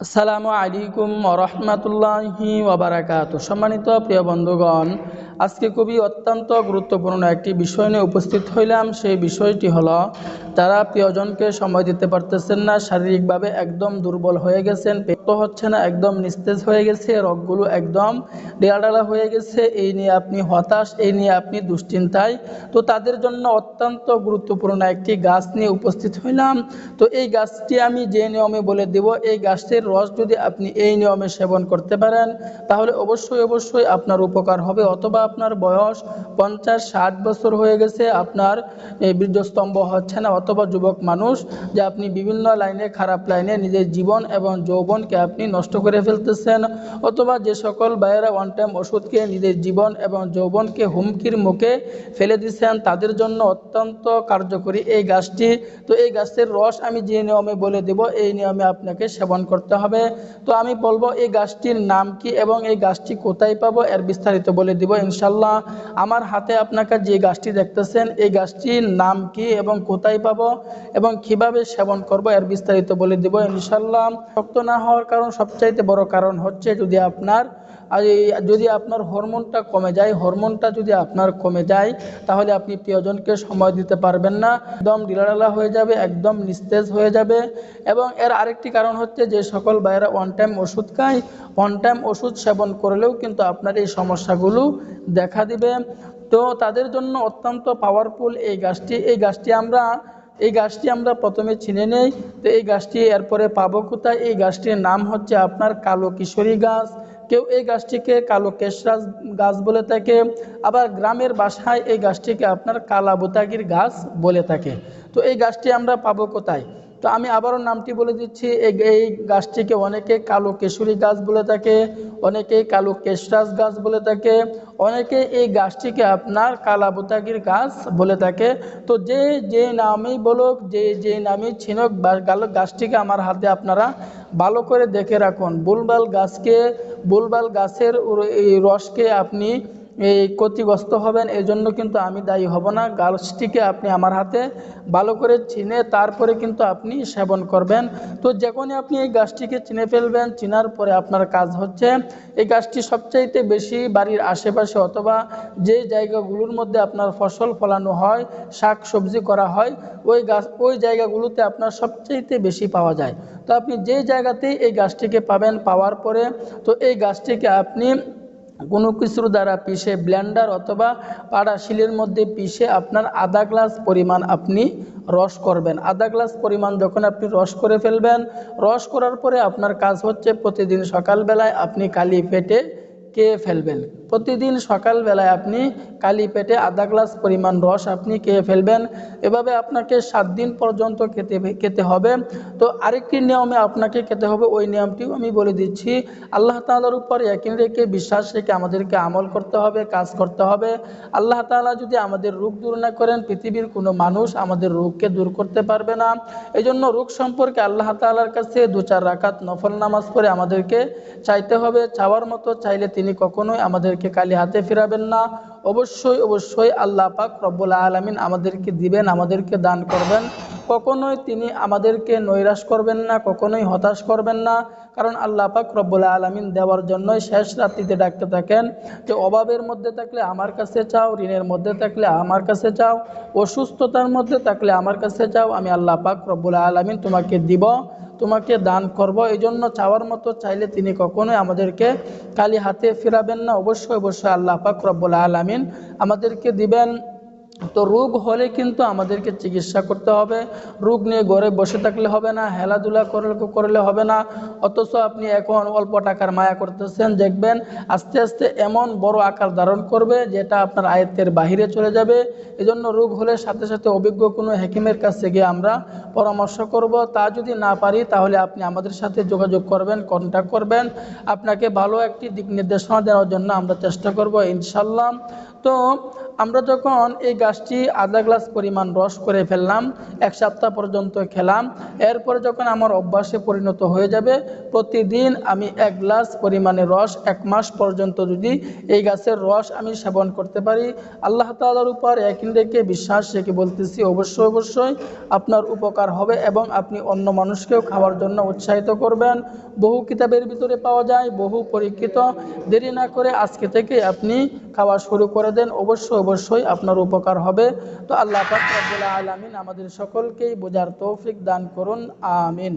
আসসালামু আলাইকুম রহমতুল্লাহি ওবরাকাত সম্মানিত প্রিয় বন্ধুগণ আজকে খুবই অত্যন্ত গুরুত্বপূর্ণ একটি বিষয় নিয়ে উপস্থিত হইলাম। সেই বিষয়টি হলো যারা প্রিয়জনকে সময় দিতে পারতেছেন না, শারীরিকভাবে একদম দুর্বল হয়ে গেছেন, পেট হচ্ছে না, একদম নিস্তেজ হয়ে গেছে, রগগুলো একদম ডেলাডালা হয়ে গেছে, এই নিয়ে আপনি হতাশ, এই নিয়ে আপনি দুশ্চিন্তায়। তো তাদের জন্য অত্যন্ত গুরুত্বপূর্ণ একটি গাছ নিয়ে উপস্থিত হইলাম। তো এই গাছটি আমি যে নিয়মে বলে দেব, এই গাছটির রস যদি আপনি এই নিয়মে সেবন করতে পারেন, তাহলে অবশ্যই অবশ্যই আপনার উপকার হবে, অথবা আপনার বয়স পঞ্চাশ, ষাট বছর হয়ে গেছে, আপনার এই বীর্যস্তম্ভ হচ্ছে না। অথবা যুবক মানুষ, যে আপনি বিভিন্ন লাইনে, খারাপ লাইনে নিজের জীবন এবং যৌবনকে আপনি নষ্ট করে ফেলতেছেন। অথবা যে সকল বাইরা ওয়ান টাইম ওষুধ খেয়ে নিজের জীবন এবং যৌবনকে হুমকির মুখে ফেলে দিচ্ছেন, তাদের জন্য অত্যন্ত কার্যকরী এই গাছটি। তো এই গাছের রস আমি যে নিয়মে বলে দেব, এই নিয়মে আপনাকে সেবন করতে হবে। তো আমি বলব, এই গাছটির নাম কি এবং এই গাছটি কোথায় পাবো, এর বিস্তারিত বলে দিব ইনশাল্লাহ আমার হাতে আপনাকে যে গাছটি দেখতেছেন, এই গাছটির নাম কি এবং কোথায় পাব এবং কীভাবে সেবন করব এর বিস্তারিত বলে দিব ইনশাল্লাহ শক্ত না হওয়ার কারণ সবচাইতে বড় কারণ হচ্ছে যদি আপনার আর যদি আপনার হরমোনটা কমে যায়, হরমোনটা যদি আপনার কমে যায়, তাহলে আপনি প্রিয়জনকে সময় দিতে পারবেন না। একদম ডিলাডালা হয়ে যাবে, একদম নিস্তেজ হয়ে যাবে। এবং এর আরেকটি কারণ হচ্ছে যে সকল বাইরা ওয়ান টাইম ওষুধ খায়। ওয়ান টাইম ওষুধ সেবন করলেও কিন্তু আপনার এই সমস্যাগুলো দেখা দিবে। তো তাদের জন্য অত্যন্ত পাওয়ারফুল এই গাছটি। এই গাছটি আমরা, এই গাছটি আমরা প্রথমে চিনে নেই। তো এই গাছটি এরপরে পাবো কোথায়? এই গাছটির নাম হচ্ছে আপনার কালো কিশোরী গাছ। কেউ এই গাছটিকে কালো কেশরাজ গাছ বলে থাকে, আবার গ্রামের বাসায় এই গাছটিকে আপনার কালাবোতাগির গাছ বলে থাকে। তো এই গাছটি আমরা পাবো কোথায়? তো আমি আবারও নামটি বলে দিচ্ছি, এই এই গাছটিকে অনেকে কালো কেশরী গাছ বলে থাকে, অনেকে কালো কেশরাজ গাছ বলে থাকে, অনেকে এই গাছটিকে আপনার কালাবোতাগির গাছ বলে থাকে। তো যে যে নামেই বলুক, যে যে নামেই ছিনক গাছটিকে আমার হাতে আপনারা ভালো করে দেখে রাখুন। বুলবাল গাছকে বুলবাল গাছের রসকে আপনি এই ক্ষতিগ্রস্ত হবেন এই জন্য কিন্তু আমি দায়ী হব না। গাছটিকে আপনি আমার হাতে ভালো করে চিনে তারপরে কিন্তু আপনি সেবন করবেন। তো যখনই আপনি এই গাছটিকে চিনে ফেলবেন, চিনার পরে আপনার কাজ হচ্ছে এই গাছটি সবচাইতে বেশি বাড়ির আশেপাশে অথবা যে জায়গাগুলোর মধ্যে আপনার ফসল ফলানো হয়, শাক সবজি করা হয়, ওই গাছ, ওই জায়গাগুলোতে আপনার সবচাইতে বেশি পাওয়া যায়। তো আপনি যে জায়গাতেই এই গাছটিকে পাবেন, পাওয়ার পরে তো এই গাছটিকে আপনি কোনো কিছুর দ্বারা পিষে ব্ল্যান্ডার অথবা পাড়া শিলের মধ্যে পিষে আপনার আধা গ্লাস পরিমাণ আপনি রস করবেন। আধা গ্লাস পরিমাণ যখন আপনি রস করে ফেলবেন, রস করার পরে আপনার কাজ হচ্ছে প্রতিদিন সকালবেলায় আপনি কালি পেটে খেয়ে ফেলবেন। প্রতিদিন সকালবেলায় আপনি কালি পেটে আধা গ্লাস পরিমাণ রস আপনি খেয়ে ফেলবেন। এভাবে আপনাকে সাত দিন পর্যন্ত খেতে খেতে হবে। তো আরেকটি নিয়মে আপনাকে খেতে হবে, ওই নিয়মটিও আমি বলে দিচ্ছি। আল্লাহ তালার উপর একিন রেখে বিশ্বাস রেখে আমাদেরকে আমল করতে হবে, কাজ করতে হবে। আল্লাহ তালা যদি আমাদের রোগ দূর না করেন, পৃথিবীর কোনো মানুষ আমাদের রোগকে দূর করতে পারবে না। এই জন্য রোগ সম্পর্কে আল্লাহ তালার কাছে দু চার রাকাত নফল নামাজ পড়ে আমাদেরকে চাইতে হবে। চাওয়ার মতো চাইলে তিনি কখনোই আমাদেরকে কালি হাতে ফিরাবেন না। অবশ্যই অবশ্যই আল্লাহ পাক রব্বুল আলমিন আমাদেরকে দিবেন, আমাদেরকে দান করবেন। কখনোই তিনি আমাদেরকে নৈরাশ করবেন না, কখনোই হতাশ করবেন না। কারণ আল্লাহ পাক রব্বুল আলমিন দেওয়ার জন্যই শেষ রাত্রিতে ডাকতে থাকেন যে, অভাবের মধ্যে থাকলে আমার কাছে চাও, ঋণের মধ্যে থাকলে আমার কাছে চাও, অসুস্থতার মধ্যে থাকলে আমার কাছে চাও, আমি আল্লাহ পাক রব্বুল আলমিন তোমাকে দিব। তোমাকে দান করব এই জন্য চাওয়ার মতো চাইলে তিনি কখনোই আমাদেরকে কালি হাতে ফেরাবেন না। অবশ্যই অবশ্যই আল্লাহ পাক রব্বুল আলমিন আমাদেরকে দিবেন। তো রোগ হলে কিন্তু আমাদেরকে চিকিৎসা করতে হবে। রোগ নিয়ে ঘরে বসে থাকলে হবে না হেলাধুলা করলে করলে হবে না। অথচ আপনি এখন অল্প টাকার মায়া করতেছেন, দেখবেন আস্তে আস্তে এমন বড় আকার ধারণ করবে যেটা আপনার আয়ত্তের বাহিরে চলে যাবে। এজন্য রোগ হলে সাথে সাথে অভিজ্ঞ কোনো হেকিমের কাছে গিয়ে আমরা পরামর্শ করব। তা যদি না পারি, তাহলে আপনি আমাদের সাথে যোগাযোগ করবেন কন্ট্যাক্ট করবেন। আপনাকে ভালো একটি দিক নির্দেশনা দেওয়ার জন্য আমরা চেষ্টা করব ইনশাল্লাম তো আমরা যখন এই গাছটি আধা গ্লাস পরিমাণ রস করে ফেললাম, এক সপ্তাহ পর্যন্ত খেলাম। এরপরে যখন আমার অভ্যাসে পরিণত হয়ে যাবে, প্রতিদিন আমি এক গ্লাস পরিমাণে রস, এক মাস পর্যন্ত যদি এই গাছের রস আমি সেবন করতে পারি। আল্লাহ তালার উপর একই রেখে বিশ্বাস রেখে বলতেছি, অবশ্যই অবশ্যই আপনার উপকার হবে এবং আপনি অন্য মানুষকেও খাওয়ার জন্য উৎসাহিত করবেন। বহু কিতাবের ভিতরে পাওয়া যায়, বহু পরীক্ষিত। দেরি না করে আজকে থেকে আপনি খাওয়া শুরু করে দেন। অবশ্যই অবশ্যই আপনার উপকার হবে। তো আল্লাহ পাক রব্বুল আলামিন আমাদের সকলকেই বোঝার তৌফিক দান করুন আমিন।